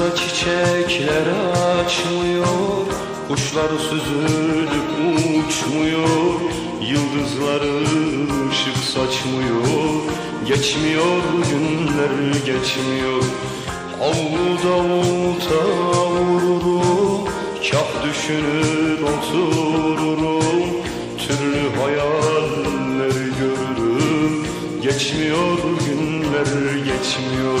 Kışımızda çiçekler açmıyor. Kuşlar süzülüp uçmuyor. Yıldızlar ışık saçmıyor. Geçmiyor günler geçmiyor. Avluda olta vururum Kah düşünür otururum Türlü hayaller görürüm. Geçmiyor günler geçmiyor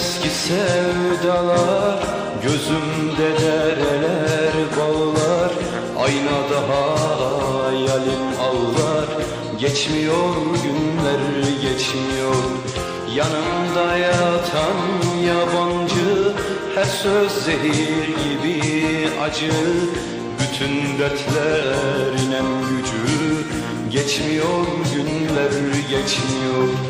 eski sevdalar Gözümde dereler bağlar. Aynada hayalim ağlar Geçmiyor günler geçmiyor. Yanımda yatan yabancı Her söz zehir gibi acı. Bütün dertlerin en gücü. Geçmiyor günler geçmiyor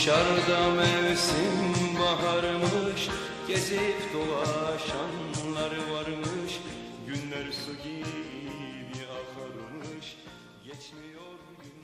Dışarıda mevsim baharmış Gezip dolaşanlar varmış. Günler su gibi akarmış Geçmiyor gün